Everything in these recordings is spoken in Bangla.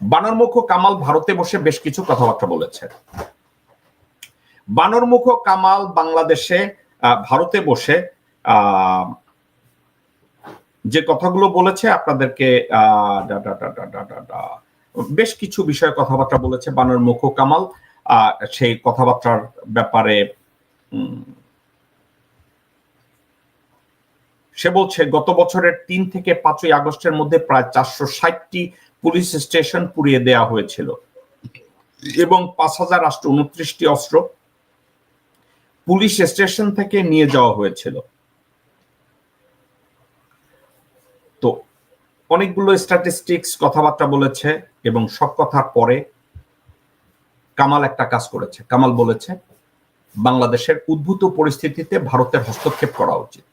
বানরমুখ কামাল ভারতে বসে বেশ কিছু কথাবার্তা বলেছে। বানরমুখ কামাল বাংলাদেশে ভারতে বসে যে কথাগুলো বলেছে আপনাদেরকে বেশ কিছু বিষয়ে কথাবার্তা বলেছে বানরমুখ কামাল। সেই কথাবার্তার ব্যাপারে সে বলছে, গত বছরের তিন থেকে পাঁচই আগস্টের মধ্যে প্রায় চারশো ষাটটি পুলিশ স্টেশন পুড়িয়ে দেওয়া হয়েছিল। এবং পাঁচ হাজার আটশো উনত্রিশটি অস্ত্র পুলিশ স্টেশন থেকে নিয়ে যাওয়া হয়েছিল। তো অনেকগুলো স্ট্যাটিস্টিক্স কথাবার্তা বলেছে এবং সব কথার পরে কামাল একটা কাজ করেছে। কামাল বলেছে, বাংলাদেশের উদ্ভূত পরিস্থিতিতে ভারতের হস্তক্ষেপ করা উচিত।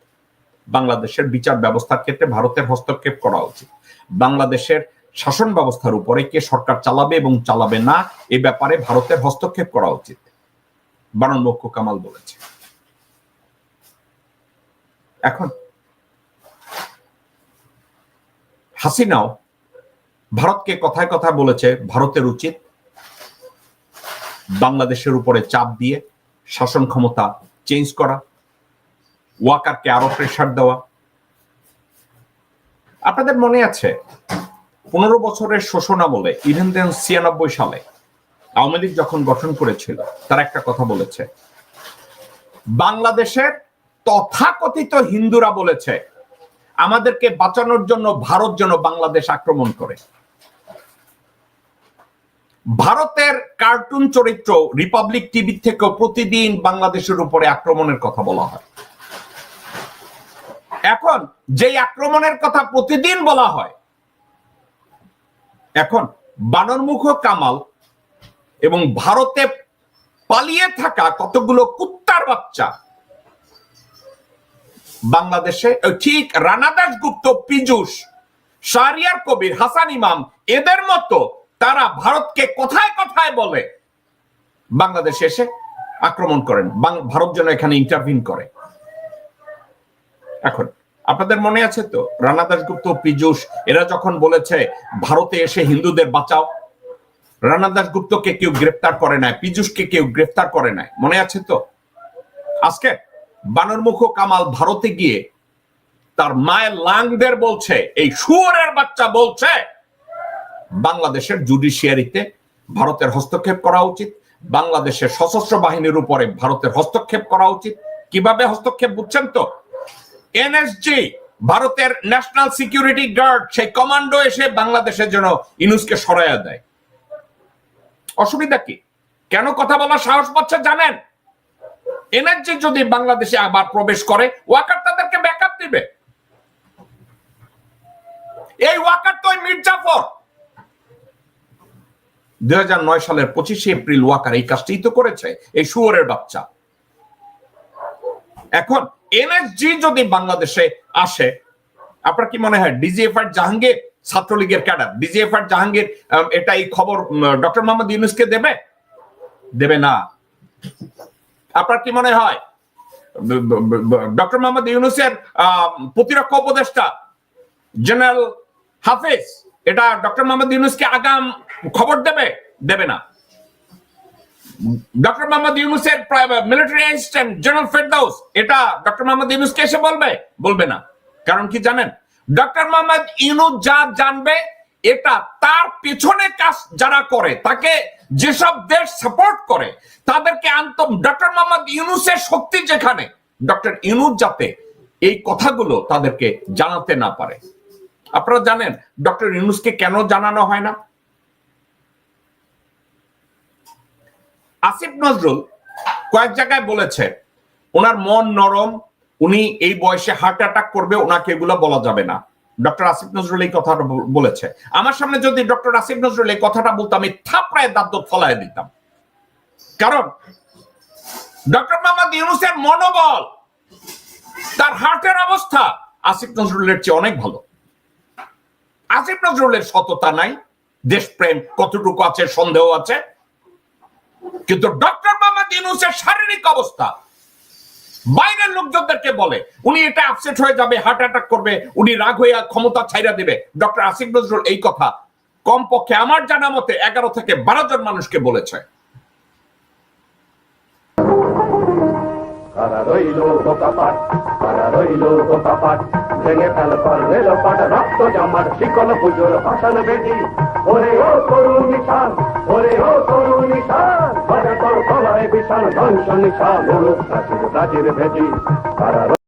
বাংলাদেশের বিচার ব্যবস্থার ক্ষেত্রে ভারতের হস্তক্ষেপ করা উচিত। বাংলাদেশের শাসন ব্যবস্থার উপরে কে সরকার চালাবে এবং চালাবে না, এ ব্যাপারে ভারতের হস্তক্ষেপ করা উচিত। বাননবক্ষ কামাল বলেছে। এখন হাসিনাও ভারতকে কথায় কথায় বলেছে, ভারতের উচিত বাংলাদেশের উপরে চাপ দিয়ে শাসন ক্ষমতা চেঞ্জ করা, ওয়াকারকে আরও প্রেশার দেওয়া। আপনাদের মনে আছে পনেরো বছরের শোষণ আমলে ইভেন দেন ছিয়ানব্বই সালে, আওয়ামী লীগ যখন গঠন করেছিল, তার একটা কথা বলেছে। বাংলাদেশের তথাকথিত হিন্দুরা বলেছে, আমাদেরকে বাঁচানোর জন্য ভারত যেন বাংলাদেশ আক্রমণ করে। ভারতের কার্টুন চরিত্র রিপাবলিক টিভি থেকেও প্রতিদিন বাংলাদেশের উপরে আক্রমণের কথা বলা হয়। এখন যেই আক্রমণের কথা প্রতিদিন বলা হয় এখন বানরমুখ কামাল এবং ভারতে পালিয়ে থাকা কতগুলো কুত্তার বাচ্চা? বাংলাদেশে ঠিক রানাদাস গুপ্ত পীযুষ, শাহরিয়ার কবির, হাসান ইমাম, এদের মতো তারা ভারতকে কোথায় কোথায় বলে। বাংলাদেশে এসে আক্রমণ করেন। ভারত যেন এখানে ইন্টারভিন করে। এখন আপনাদের মনে আছে তো? রানা দাসগুপ্ত পীযুষ, এরা যখন বলেছে, ভারতে এসে হিন্দুদের বাঁচাও। রানা দাসগুপ্তকে কেউ গ্রেফতার করে নাই, পীযুষকে কেউ গ্রেফতার করে নাই। মনে আছে তো? আজকে বানরমুখ কামাল ভারতে গিয়ে তার মায়ের লাংদের বলছে, এই শুয়োরের বাচ্চা বলছে, বাংলাদেশের জুডিশিয়ারিতে ভারতের হস্তক্ষেপ করা উচিত, বাংলাদেশের সশস্ত্র বাহিনীর উপরে ভারতের হস্তক্ষেপ করা উচিত। কীভাবে হস্তক্ষেপ বুঝছেন তো? এনএসজি, ভারতের ন্যাশনাল সিকিউরিটি গার্ড, সেই কমান্ডো এসে বাংলাদেশের জন্য ইনুসকে সরাইয়া দেয়। অসুবিধা কি? কেন কথা বলার সাহস পাচ্ছে জানেন? এনএসজি যদি বাংলাদেশে আবার প্রবেশ করে, ওয়াকার তাদেরকে ব্যাকআপ দিবে। এই ওয়াকার তো মির্জাফর। দুই হাজার নয় সালের পঁচিশে এপ্রিল ওয়াকার এই কাজটাই তো করেছে, এই শুয়োরের বাচ্চা। এখন এনএসজি যদি বাংলাদেশে আসে, আপনার কি মনে হয় ডিজিএফআর জাহাঙ্গীর ছাত্রলীগের ক্যাডার? ডিজিএফআর জাহাঙ্গীর এটা এই খবর ডক্টর মোহাম্মদ ইউনুসকে দেবে? দেবে না। আপনার কি মনে হয়? ডক্টর মোহাম্মদ ইউনুসের প্রতিরক্ষা উপদেষ্টা, জেনারেল হাফিজ, এটা ডক্টর মোহাম্মদ ইউনুসকে আগাম খবর দেবে? দেবে না। ডক্টর মোহাম্মদ ইউনুসের মিলিটারি অ্যাসিস্ট্যান্ট জেনারেল ফেরদাউস এটা ডক্টর মোহাম্মদ ইউনুসকে এসে বলবে? বলবে না। কারণ কি জানেন? ডক্টর মোহাম্মদ ইউনুস যা জানবে, এটা তার পেছনে কাজ যারা করে, তাকে যেসব দেশ সাপোর্ট করে, তাদেরকে আন্তম ডক্টর মোহাম্মদ ইউনুসের শক্তি যেখানে ডক্টর ইউনুস যাতে এই কথাগুলো তাদেরকে জানাতে না পারে। আপনারা জানেন ডক্টর ইউনুসকে কেন জানানো হয় না? আসিফ নজরুল কয়েক জায়গায় বলেছে, ওনার মন নরম, উনি এই বয়সে হার্ট অ্যাটাক করবে, ওনাকে এগুলো বলা যাবে না। ডক্টর আসিফ নজরুল এই কথাটা বল- বলেছে। আমার সামনে যদি ডক্টর আসিফ নজরুল এই কথাটা বলতো, আমি থাপড়ায় দাঁত ফলায় দিতাম। কারণ ডক্টর মোহাম্মদ ইউনুসের মনোবল, তার হার্টের অবস্থা আসিফ নজরুলের চেয়ে অনেক ভালো। আসিফ নজরুলের সততা নাই, দেশপ্রেম কতটুকু আছে, সন্দেহ আছে কিন্তু ডক্টর মোহাম্মদ ইউনুসের শারীরিক অবস্থা। বাইরের লোকজনদেরকে বলে, উনি এটা আপসেট হয়ে যাবে হার্ট অ্যাটাক করবে, উনি রাগ হয়ে ক্ষমতা ছাইরা দেবে। ডক্টর আসিফ নজরুল এই কথা কমপক্ষে আমার জানা মতে এগারো থেকে বারো জন মানুষকে বলেছে। ওরে ও তরুণ নিশান, ওরে ও তরুণ নিশান। তোর ধ্বংস নিশান প্রাচীর প্রাচীর কারা